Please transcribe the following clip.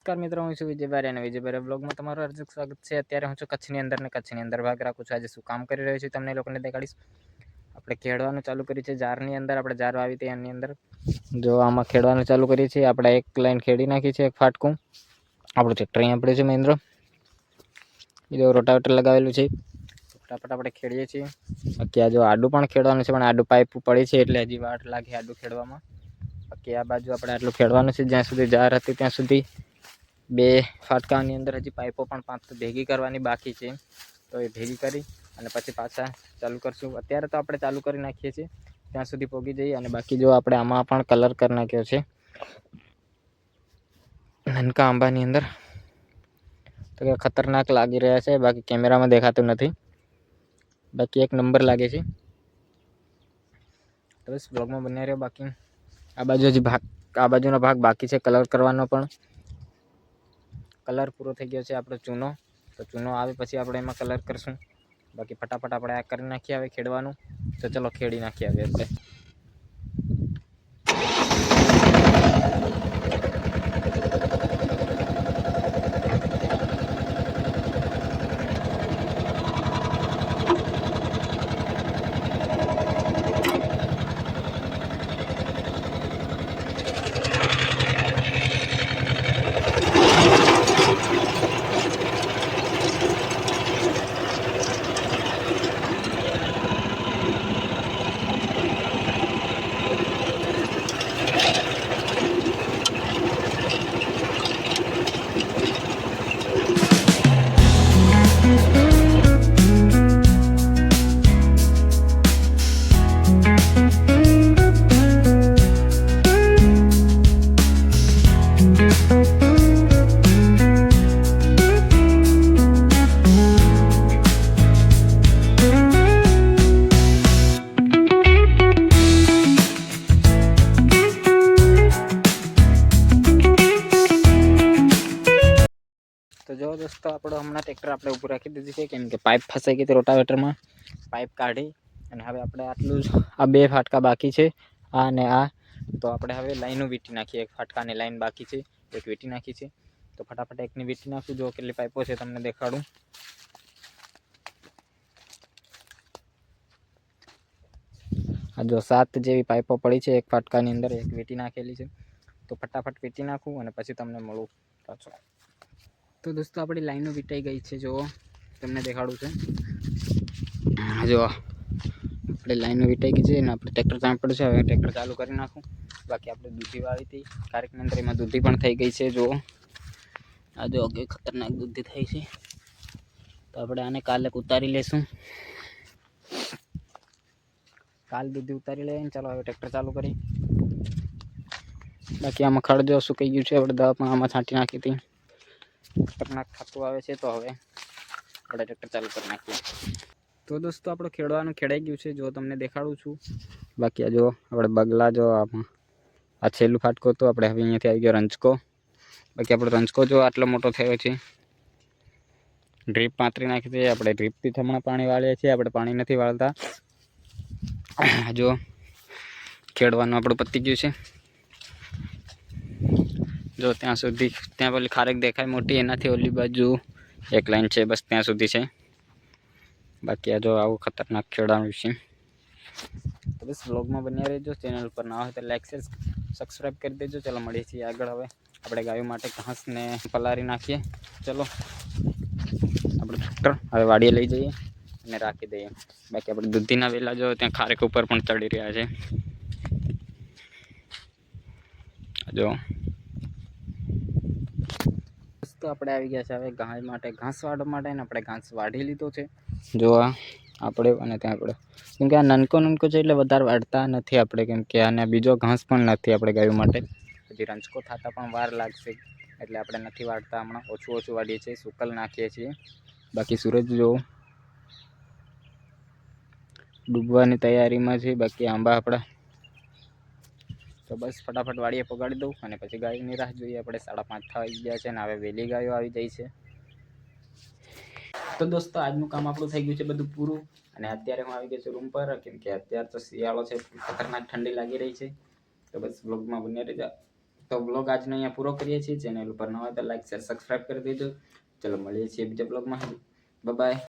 નમસ્કાર મિત્રો, હું છું વિજયભાઈ અને વિજયભાઈ બ્લોગમાં તમારું હાર્દિક સ્વાગત છે. અત્યારે હું છું કચ્છની અંદર ને કચ્છની અંદર ભાગ રાખું છું. આજે શું કામ કરી રહ્યો છું તમને લોકોને દેખાડીશ. આપણે ખેડવાનું ચાલુ કર્યું છે જારની અંદર. આપણે જાર વાવી હતી એની અંદર. જો આમાં ખેડવાનું ચાલુ કરીએ છીએ. આપણે એક લાઈન ખેડી નાખી છે, એક ફાટકું. આપણું ટ્રેક્ટર અહીંયા પડ્યું છે મહેન્દ્ર જો રોટાવેટર લગાવેલું છે. ફટાફટ આપણે ખેડીએ છીએ. બાકી આ જો આડું પણ ખેડવાનું છે, પણ આડું પાઇપ પડી છે એટલે હજી વાટ લાગે આડું ખેડવામાં. બાકી આ બાજુ આપણે આટલું ખેડવાનું છે જ્યાં સુધી જાર હતી ત્યાં સુધી બે ફાટકાની અંદર હજી પાઇપો પણ પાંચ ભેગી કરવાની બાકી છે. તો એ ભેગી કરી અને પછી પાછા ચાલુ કરશું. અત્યારે તો આપણે ચાલુ કરી નાખીએ છીએ. ત્યાં સુધી પોગી જઈએ અને બાકી જો આપણે આમાં પણ કલર કરી નાખ્યો છે. નનકા આંબાની અંદર. તો કે ખતરનાક લાગી રહ્યા છે. બાકી કેમેરામાં દેખાતું નથી. બાકી એક નંબર લાગે છે. તો બસ બ્લોગમાં બન્યા રહ્યો. બાકી આ બાજુ હજી ભાગ આ બાજુનો ભાગ બાકી છે. કલર કરવાનો પણ. કલર પૂરો થઈ ગયો છે આપણો ચૂનો. તો ચૂનો આવે પછી આપણે એમાં કલર કરશું. બાકી ફટાફટ આપણે આ કરી નાખીએ હવે ખેડવાનું. તો ચલો ખેડી નાખીએ હવે એટલે. જો દોસ્તો આપણો હમણાં ટ્રેક્ટર આપણે ઊભું રાખી દીધું છે, કેમ કે પાઇપ ફસાઈ ગઈ હતી રોટાવેટરમાં પાઇપ કાઢી અને હવે આપણે આટલું જ, આ બે ફાટકા બાકી છે, આ અને આ. તો આપણે હવે લાઈનો વીટી નાખીએ એક ફાટકાની લાઈન બાકી છે, એક વીટી નાખી છે. તો ફટાફટ એકની વીટી નાખું, જો કેટલી પાઇપો છે તમને દેખાડું. આ જો સાત જેવી પાઇપો પડી છે, એક ફાટકાની અંદર એક વીટી નાખેલી છે. તો ફટાફટ વીટી નાખું અને પછી તમને મળું પાછો. તો દોસ્તો, આપણી લાઈનો વીટાઈ ગઈ છે, જુઓ. તમને દેખાડું છે. આ જો આપણે લાઈનો વીટાઈ ગઈ છે અને આપણે ટ્રેક્ટર ચાલુ પડશે હવે ટ્રેક્ટર ચાલુ કરી નાખું. બાકી આપણે દૂધી વાળી હતી. કાર્યક્રમ અંદર દૂધી પણ થઈ ગઈ છે, જુઓ. આ જો કે ખતરનાક દૂધી થઈ છે. તો આપણે આને કાલે ઉતારી લેશું. કાલ દૂધી ઉતારી લઈએ ચાલો હવે ટ્રેક્ટર ચાલુ કરી બાકી આમાં ખડ જો સુકાઈ ગયું છે. આપણે દવા પણ આમાં છાંટી નાખી હતી. ખતરનાક ખાતું આવે છે, તો હવે આપણે ટ્રેક્ટર ચાલુ કરી નાખીએ. તો દોસ્તો, આપણો ખેડવાનું ખેડાઈ ગયું છે, જો તમને દેખાડું છું. બાકી આ જો, આપણે બગલા જો, આમાં, આ છેલ્લું ફાટકો તો આપણે હવે અહીંયાથી આવી ગયો રંજકો. બાકી આપણો રંજકો જો આટલો મોટો થયો છે. ડ્રીપ પાથરી નાખી છે, આપણે ડ્રીપથી હમણાં પાણી વાળીએ છીએ, આપણે પાણી નથી વાળતા. જો, ખેડવાનું આપણું પતી ગયું છે. જો ત્યાં સુધી ત્યાં પેલી ખારેક દેખાય મોટી, એનાથી ઓલી બાજુ એક લાઈન છે, બસ ત્યાં સુધી છે. બાકી આ જો આવું ખતરનાક ખેડાણું છે. તો બસ બ્લોગમાં બન્યા રહેજો. ચેનલ પર ના હોય તો લાઈક શેર સબસ્ક્રાઈબ કરી દેજો. ચલો, મળીએ છીએ આગળ હવે. આપણે ગાયો માટે ઘાસને પલારી નાખીએ. ચલો, આપણે ટ્રેક્ટર હવે વાડીએ લઈ જઈએ અને રાખી દઈએ. બાકી આપણે દૂધીના વેલા જો ત્યાં ખારેક ઉપર પણ ચડી રહ્યા છે. જો તો આપણે આવી ગયા છે હવે ગાય માટે ઘાસ વાળવા માટે ને આપણે ઘાસ વાઢી લીધો છે. જો આ આપણે અને ત્યાં આપણે. કેમ કે આ નનકો નનકો છે એટલે વધારે વાળતા નથી આપણે, કેમ કે આને બીજો ઘાસ પણ નથી આપણે ગાયો માટે. હજી રંચકો થતાં પણ વાર લાગશે, એટલે આપણે નથી વાડતા હમણાં ઓછું ઓછું વાડીએ છીએ, સુકલ નાખીએ છીએ. બાકી સૂરજ જો ડૂબવાની તૈયારીમાં છે, બાકી આંબા આપણા તો બસ ફટાફટ વાડીએ પગાડી દઉં અને પછી ગાયની રાહ જોઈએ. આપણે સાડા પાંચ થઈ ગયા છે અને હવે વહેલી ગાયો આવી જાય છે. તો દોસ્તો, આજનું કામ આપણું થઈ ગયું છે બધું પૂરું. અને અત્યારે હું આવી ગયો છું રૂમ પર, કેમ કે અત્યારે તો શિયાળો છે, ખતરનાક ઠંડી લાગી રહી છે. તો બસ બ્લોગમાં બંને રહેજા તો બ્લોગ આજનો અહીંયા પૂરો કરીએ છીએ. ચેનલ ઉપર નવા તો લાઈક શેર સબસ્ક્રાઈબ કરી દેજો. ચલો, મળીએ છીએ બીજા બ્લોગમાં બાય